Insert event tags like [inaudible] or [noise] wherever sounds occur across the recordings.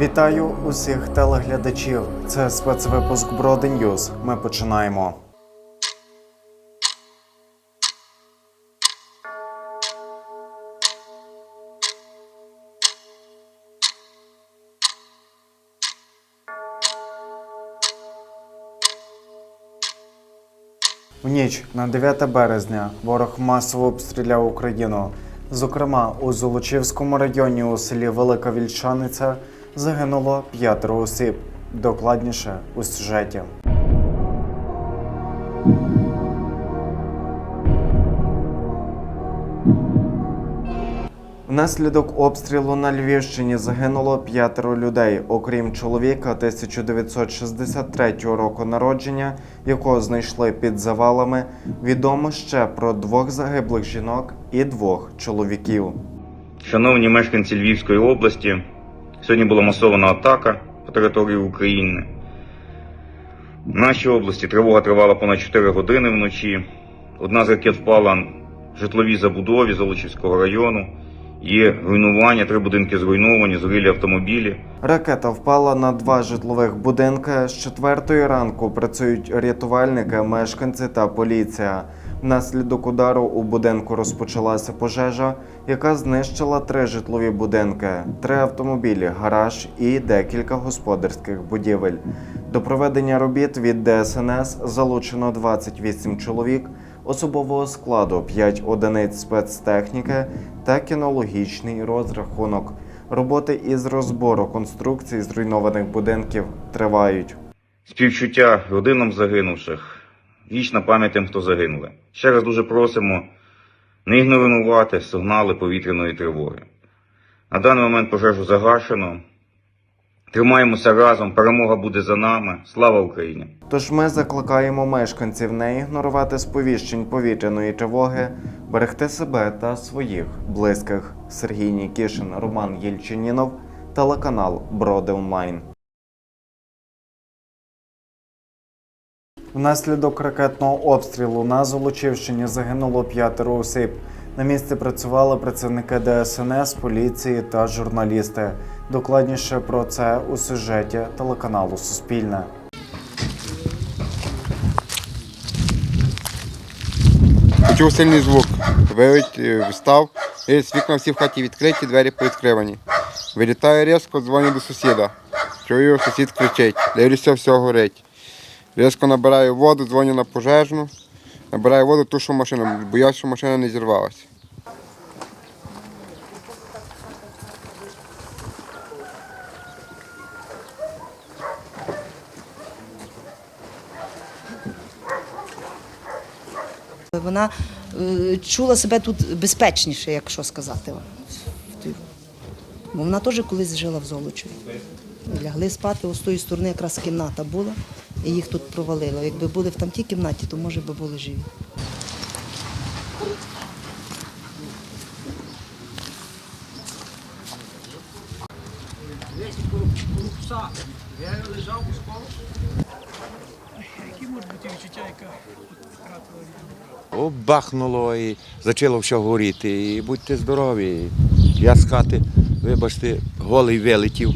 Вітаю усіх телеглядачів. Це спецвипуск Броди Ньюз. Ми починаємо. В ніч на 9 березня ворог масово обстріляв Україну. Зокрема, у Золочівському районі у селі Велика Вільшаниця загинуло п'ятеро осіб. Докладніше у сюжеті. Внаслідок обстрілу на Львівщині загинуло п'ятеро людей, окрім чоловіка 1963 року народження, якого знайшли під завалами. Відомо ще про двох загиблих жінок і двох чоловіків. Шановні мешканці Львівської області, сьогодні була масована атака по території України. В нашій області тривога тривала понад 4 години вночі. Одна з ракет впала в житловій забудові Золочівського району. Є руйнування, три будинки зруйновані, згорілі автомобілі. Ракета впала на два житлових будинки. З четвертої ранку працюють рятувальники, мешканці та поліція. Внаслідок удару у будинку розпочалася пожежа, яка знищила три житлові будинки, три автомобілі, гараж і декілька господарських будівель. До проведення робіт від ДСНС залучено 28 чоловік, особового складу 5 одиниць спецтехніки та кінологічний розрахунок. Роботи із розбору конструкцій зруйнованих будинків тривають. Співчуття родинам загинувших, вічна пам'ять тим, хто загинули. Ще раз дуже просимо не ігнорувати сигнали повітряної тривоги. На даний момент пожежу загашено. Тримаємося разом, перемога буде за нами. Слава Україні! Тож ми закликаємо мешканців не ігнорувати сповіщень повітряної тривоги, берегти себе та своїх близьких. Сергій Нікішин, Роман Єльчинінов, телеканал Броди Онлайн. Внаслідок ракетного обстрілу на Золочівщині загинуло п'ятеро осіб. На місці працювали працівники ДСНС, поліції та журналісти. Докладніше про це у сюжеті телеканалу Суспільне. Почув сильний звук. Вилить, встав. І вікна всі в хаті відкриті, двері повідкривані. Вилітаю різко, дзвоню до сусіда. Чую, сусід кричить. Дивлюся, все горить. Різко набираю воду, дзвоню на пожежну. Набираю воду, тушу машину. Боюсь, що машина не зірвалася. Вона е, чула себе тут безпечніше, якщо сказати. Бо вона теж колись жила в Золочеві. Лягли спати, ось з тої сторони якраз кімната була, і їх тут провалило. Якби були в там тій кімнаті, то може би були живі. О, бахнуло і почало все горіти. І будьте здорові. Я з хати, вибачте, голий вилетів.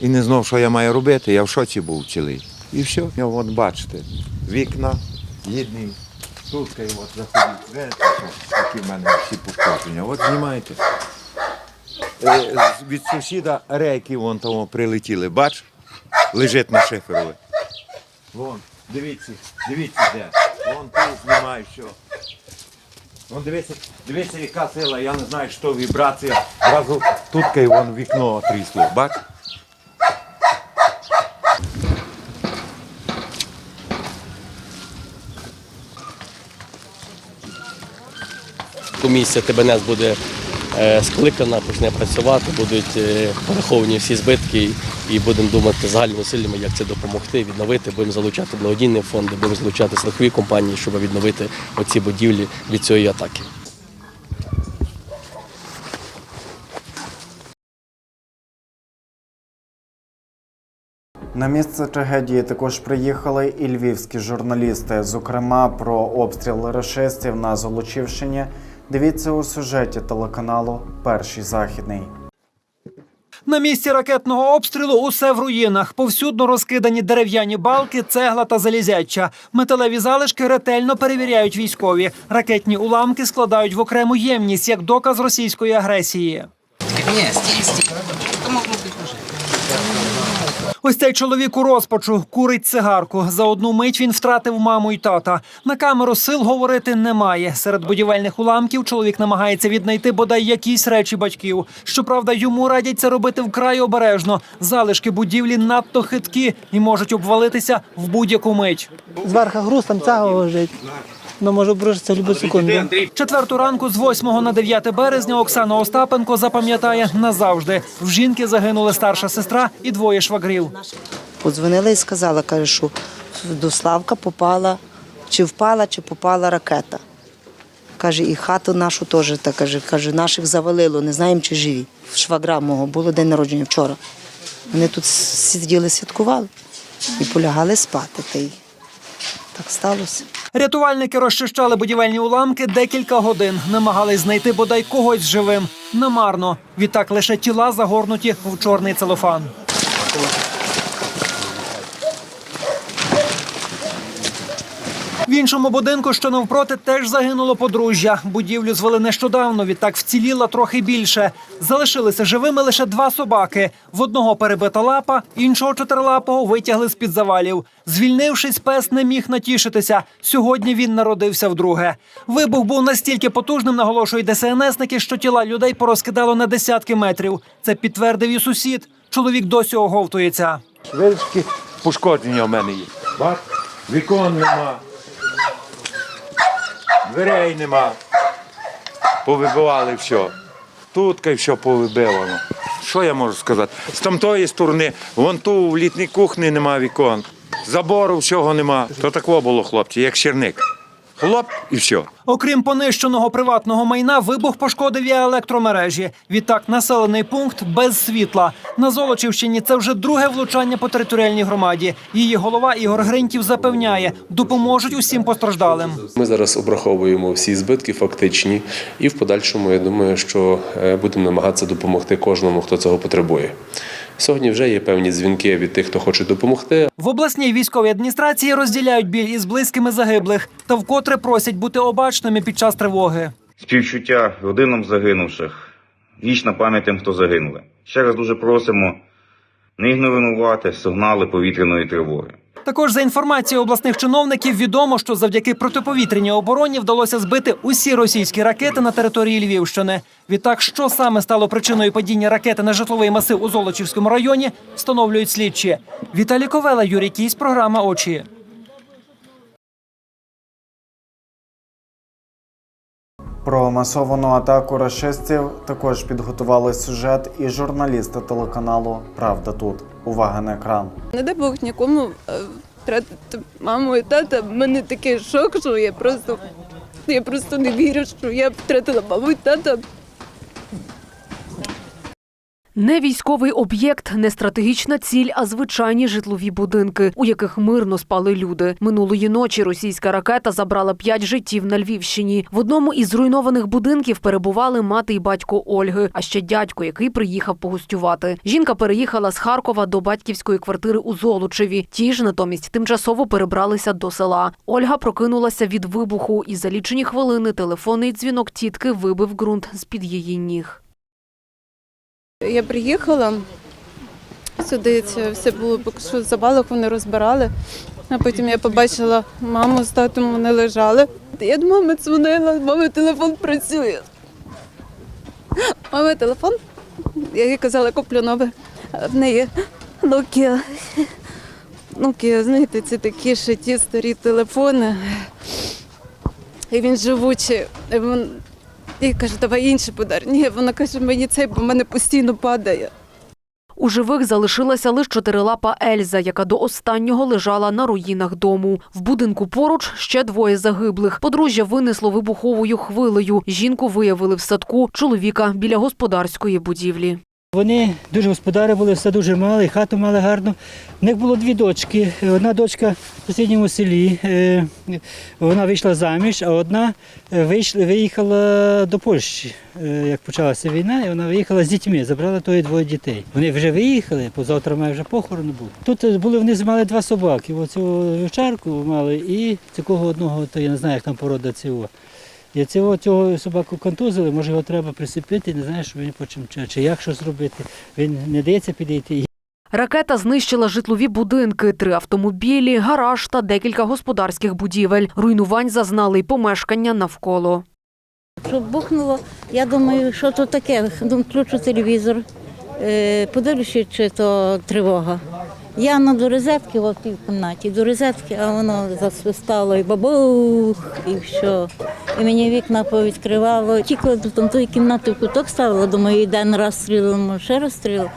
І не знав, що я маю робити. Я в шоці був цілий. І все. Ну, От бачите, вікна, єдні, стулка і от заходить. Видите, що такі в мене всі пошкодження. От знімайте. Е, Від сусіда рейки вон тому прилетіли. Бач, лежить на шиферові. Вон, дивіться, дивіться де. Вон тут знімаю все. Вон дивіться, дивіться, яка сила, я не знаю, що вібрація. Зразу тут вон вікно трісло. Бач? Комісія ТБНС буде е, скликана, почне працювати, будуть е, пораховані всі збитки і будемо думати загальними силами, як це допомогти, відновити. Будемо залучати благодійні фонди, будемо залучати страхові компанії, щоб відновити оці будівлі від цієї атаки. На місце трагедії також приїхали і львівські журналісти. Зокрема, про обстріл рашистів на Золочівщині. Дивіться у сюжеті телеканалу Перший західний. На місці ракетного обстрілу усе в руїнах. Повсюдно розкидані дерев'яні балки, цегла та залізяча. Металеві залишки ретельно перевіряють військові. Ракетні уламки складають в окрему ємність як доказ російської агресії. Ось цей чоловік у розпачу курить цигарку. За одну мить він втратив маму й тата. На камеру сил говорити немає. Серед будівельних уламків чоловік намагається віднайти бодай якісь речі батьків. Щоправда, йому радять це робити вкрай обережно. Залишки будівлі надто хиткі і можуть обвалитися в будь-яку мить. Зверху груз, там цегла лежить. Ну, може обрушитися в будь-яку секунду. Четверту ранку з 8 на 9 березня Оксана Остапенко запам'ятає назавжди. В жінки загинули старша сестра і двоє швагрів. Подзвонила і сказала, каже, що до Славка попала, чи впала, чи попала ракета. Каже, і хату нашу теж так каже, каже, наших завалило, не знаємо, чи живі. Швагра мого було день народження вчора. Вони тут сиділи, святкували і полягали спати. Та й так сталося. Рятувальники розчищали будівельні уламки декілька годин, намагались знайти бодай когось живим. Намарно. Відтак лише тіла загорнуті в чорний целофан. В іншому будинку, що навпроти, теж загинуло подружжя. Будівлю звели нещодавно, відтак вціліла трохи більше. Залишилися живими лише два собаки. В одного перебита лапа, іншого чотирилапого витягли з-під завалів. Звільнившись, пес не міг натішитися. Сьогодні він народився вдруге. Вибух був настільки потужним, наголошують ДСНСники, що тіла людей порозкидало на десятки метрів. Це підтвердив і сусід. Чоловік досі оговтується. Великі пошкодження в мене є. Бач, вікон нема. Дверей нема. Повибивали все. Тут все повибивано. Що я можу сказати? З тамтої сторони, вон ту в літній кухні нема вікон. Забору всього нема. То такого було, хлопці, як черник. Хлоп і все. Окрім понищеного приватного майна, вибух пошкодив і електромережі. Відтак, населений пункт без світла. На Золочівщині це вже друге влучання по територіальній громаді. Її голова Ігор Гриньків запевняє, допоможуть усім постраждалим. Ми зараз обраховуємо всі збитки фактичні, і в подальшому я думаю, що е, будемо намагатися допомогти кожному, хто цього потребує. Сьогодні вже є певні дзвінки від тих, хто хоче допомогти. В обласній військовій адміністрації розділяють біль із близькими загиблих та вкотре просять бути обачними під час тривоги. Співчуття родинам загинувших, вічна пам'ять тим, хто загинули. Ще раз дуже просимо не ігнорувати сигнали повітряної тривоги. Також за інформацією обласних чиновників відомо, що завдяки протиповітряній обороні вдалося збити усі російські ракети на території Львівщини. Відтак, що саме стало причиною падіння ракети на житловий масив у Золочівському районі, встановлюють слідчі. Віталій Ковела, Юрій Кісь, програма Очі. Про масовану атаку рашистів також підготували сюжет і журналісти телеканалу Правда тут. Увага на екран. Не дай Бог нікому е, втратити маму і тата. В мене такий шок, що я просто, я просто не вірю, що я втратила маму і тата. Не військовий об'єкт, не стратегічна ціль, а звичайні житлові будинки, у яких мирно спали люди. Минулої ночі російська ракета забрала п'ять життів на Львівщині. В одному із зруйнованих будинків перебували мати і батько Ольги, а ще дядько, який приїхав погостювати. Жінка переїхала з Харкова до батьківської квартири у Золочеві. Ті ж натомість тимчасово перебралися до села. Ольга прокинулася від вибуху, і за лічені хвилини телефонний дзвінок тітки вибив ґрунт з під її ніг. Я приїхала сюди, це все було що завалах, вони розбирали. А потім я побачила маму з татом, вони лежали. Я до мами дзвонила, мами телефон працює. Мами телефон. Я їй казала, куплю нове. В неї Nokia. Nokia, знаєте, це такі ще ті старі телефони. І він живучий. Я кажу, давай інший подар. Ні, вона каже, мені цей, бо в мене постійно падає. У живих залишилася лише чотирилапа Ельза, яка до останнього лежала на руїнах дому. В будинку поруч ще двоє загиблих. Подружжя винесло вибуховою хвилею. Жінку виявили в садку, чоловіка біля господарської будівлі. Вони дуже господарі були, все дуже мали, хату мали гарну. У них було дві дочки. Одна дочка в сусідньому селі, е, вона вийшла заміж, а одна е, виїхала до Польщі, е, як почалася війна, і вона виїхала з дітьми, забрала тої двоє дітей. Вони вже виїхали, позавтра має вже похорон був. Тут були вони мали два собаки. Оцю вівчарку мали і цього одного, то я не знаю, як там порода цього. І цього, цього собаку контузили, може його треба присипити, не знаю, що він почим чи, чи як що зробити. Він не дається підійти. Ракета знищила житлові будинки, три автомобілі, гараж та декілька господарських будівель. Руйнувань зазнали й помешкання навколо. Що бухнуло, я думаю, що то таке. Думаю, включу телевізор, е, подивлюся, чи то тривога. Я на до розетки в тій кімнаті, до розетки, а воно засвистало і бабух, і все. І мені вікна повідкривало. Тільки до тієї кімнати в куток ставила, думаю, йде на розстріл, ще раз стрілимо.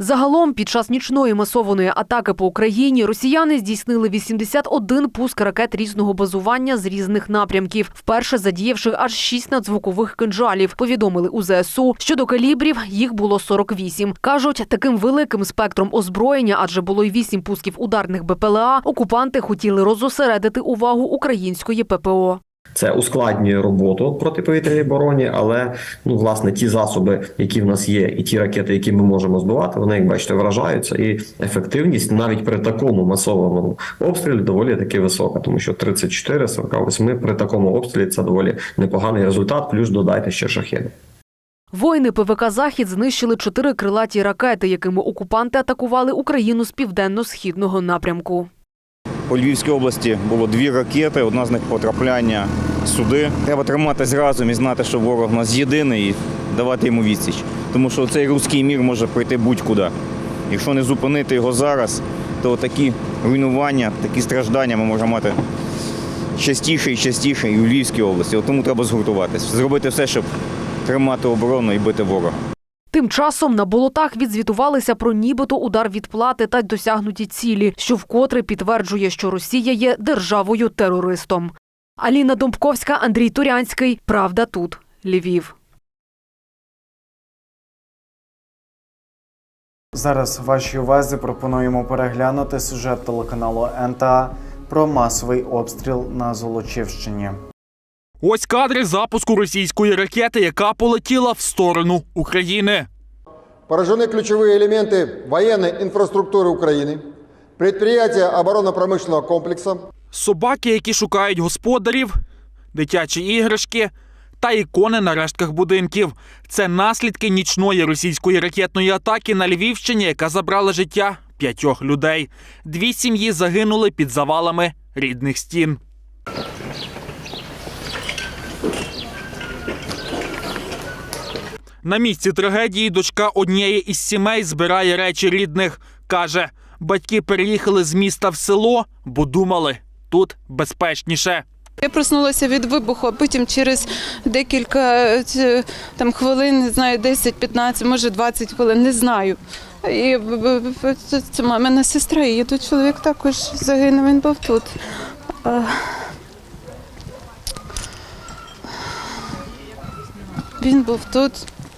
Загалом, під час нічної масованої атаки по Україні росіяни здійснили 81 пуск ракет різного базування з різних напрямків, вперше задіявши аж 6 надзвукових кинжалів. Повідомили у ЗСУ. Щодо калібрів їх було 48. Кажуть, таким великим спектром озброєння, адже було й 8 пусків ударних БПЛА, окупанти хотіли розосередити увагу української ППО. Це ускладнює роботу протиповітряній обороні, але ну власне ті засоби, які в нас є, і ті ракети, які ми можемо збивати, вони, як бачите, вражаються. І ефективність навіть при такому масованому обстрілі доволі таки висока, тому що 34 з 48 при такому обстрілі це доволі непоганий результат. Плюс додайте ще шахеди. Воїни ПВК Захід знищили чотири крилаті ракети, якими окупанти атакували Україну з південно-східного напрямку. По Львівській області було дві ракети, одна з них потрапляння сюди. Треба триматись разом і знати, що ворог у нас єдиний і давати йому відсіч. Тому що цей руський мір може прийти будь-куди. Якщо не зупинити його зараз, то такі руйнування, такі страждання ми можемо мати частіше і частіше і у Львівській області. От тому треба згуртуватись, зробити все, щоб тримати оборону і бити ворога. Тим часом на болотах відзвітувалися про нібито удар відплати та досягнуті цілі, що вкотре підтверджує, що Росія є державою-терористом. Аліна Домбковська, Андрій Турянський. Правда тут. Львів. Зараз вашій увазі пропонуємо переглянути сюжет телеканалу НТА про масовий обстріл на Золочівщині. Ось кадри запуску російської ракети, яка полетіла в сторону України. Поражены ключевые элементы военной инфраструктуры Украины, предприятия оборонно-промышленного комплекса, Собаки, які шукають господарів, дитячі іграшки та ікони на рештках будинків. Це наслідки нічної російської ракетної атаки на Львівщині, яка забрала життя п'ятьох людей. Дві сім'ї загинули під завалами рідних стін. На місці трагедії дочка однієї із сімей збирає речі рідних. Каже, батьки переїхали з міста в село, бо думали, тут безпечніше. Я проснулася від вибуху, а потім через декілька е, там хвилин, не знаю, 10-15, може 20 хвилин, не знаю. І в- в- це- мамина сестра, її тут чоловік також загинув, він був тут. Він був тут.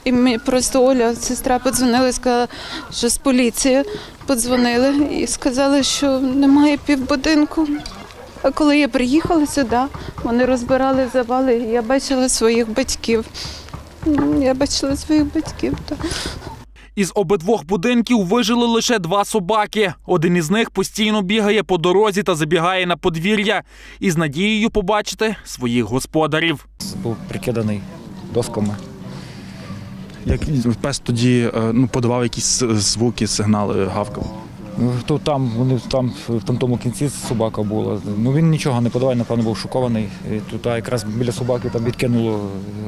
І мені просто Оля, сестра, подзвонила і сказала, що з поліції подзвонили і сказали, що немає півбудинку. А коли я приїхала сюди, вони розбирали завали, і я бачила своїх батьків. Я бачила своїх батьків. Так. Із обидвох будинків вижили лише два собаки. Один із них постійно бігає по дорозі та забігає на подвір'я із надією побачити своїх господарів. був прикиданий досками. Як пес тоді ну, подавав якісь звуки, сигнали, гавкав. Ну, То там, вони там в там тому кінці собака була. Ну він нічого не подавав, напевно, був шокований. І тут а, якраз біля собаки там відкинуло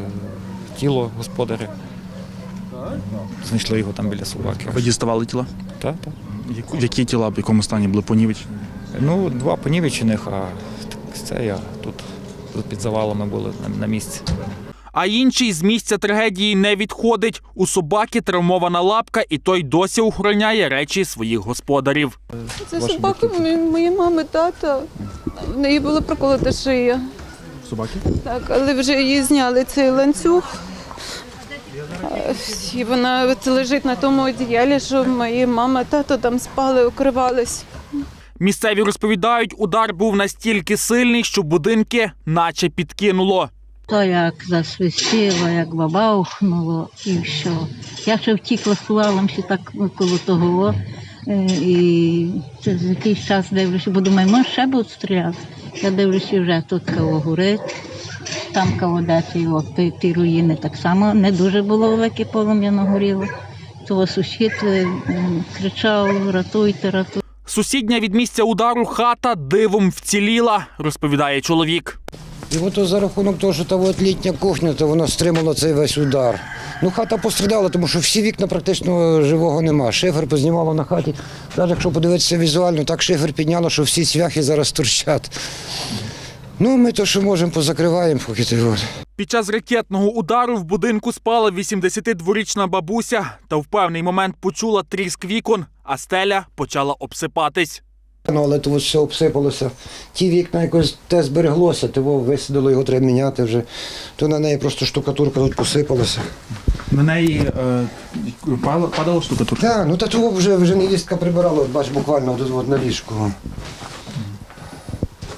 е, тіло господаря. Знайшли його там біля собаки. Ви діставали тіла? Так, так. Які тіла в якому стані були понівечені? Ну, два понівечених, а це я тут, тут під завалами були на місці. А інший з місця трагедії не відходить. У собаки травмована лапка, і той досі охороняє речі своїх господарів. Це собака моєї мами, тата. В неї була проколота шия. Собаки? Так, але вже її зняли цей ланцюг. І вона лежить на тому одіялі, що мої мама, тато там спали, укривались. Місцеві розповідають, удар був настільки сильний, що будинки наче підкинуло. То як засвистіло, як бабахнуло і все. Я ще втікла ще так коло того. е, І через якийсь час дивлюся, бо думаю, може ще будуть стріляти. Я дивлюся, вже тут кого горить, там кого десь, от ті, руїни так само не дуже було велике полум'яно горіло. Того сусід е, кричав, рятуйте, рятуйте. Сусідня від місця удару хата дивом вціліла, розповідає чоловік. І от за рахунок того, що та от літня кухня, то воно стримало цей весь удар. Ну, хата пострадала, тому що всі вікна практично живого нема. Шифер познімало на хаті. Навіть якщо подивитися візуально, так шифер підняло, що всі цвяхи зараз торчать. Ну, ми то, що можемо, позакриваємо, поки от. Під час ракетного удару в будинку спала 82-річна бабуся та в певний момент почула тріск вікон, а стеля почала обсипатись. Ну, але то все обсипалося. Ті вікна якось те збереглося, того висадило, його треба міняти вже. То на неї просто штукатурка тут посипалася. На неї падала штукатурка? Так, ну та того вже, вже невістка прибирала, от бач, буквально от, от на ліжку.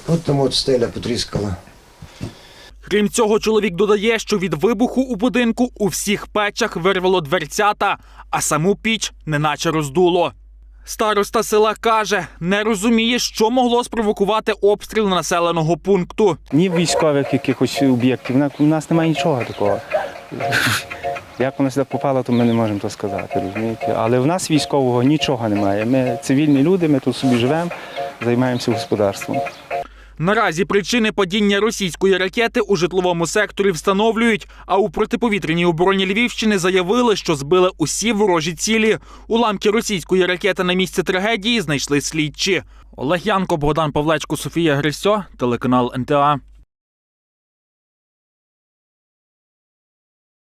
От там от стеля потріскала. Крім цього, чоловік додає, що від вибуху у будинку у всіх печах вирвало дверцята, а саму піч неначе роздуло. Староста села каже, не розуміє, що могло спровокувати обстріл населеного пункту. Ні військових якихось об'єктів. У нас немає нічого такого. [laughs] Як вона сюди попала, то ми не можемо то сказати, розумієте? Але в нас військового нічого немає. Ми цивільні люди, ми тут собі живемо, займаємося господарством. Наразі причини падіння російської ракети у житловому секторі встановлюють, а у протиповітряній обороні Львівщини заявили, що збили усі ворожі цілі. Уламки російської ракети на місці трагедії знайшли слідчі. Олег Янко, Богдан Павлечко, Софія Грисьо, телеканал НТА.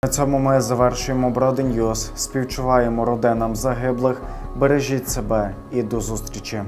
На цьому ми завершуємо Броди Ньюс. Співчуваємо родинам загиблих. Бережіть себе і до зустрічі.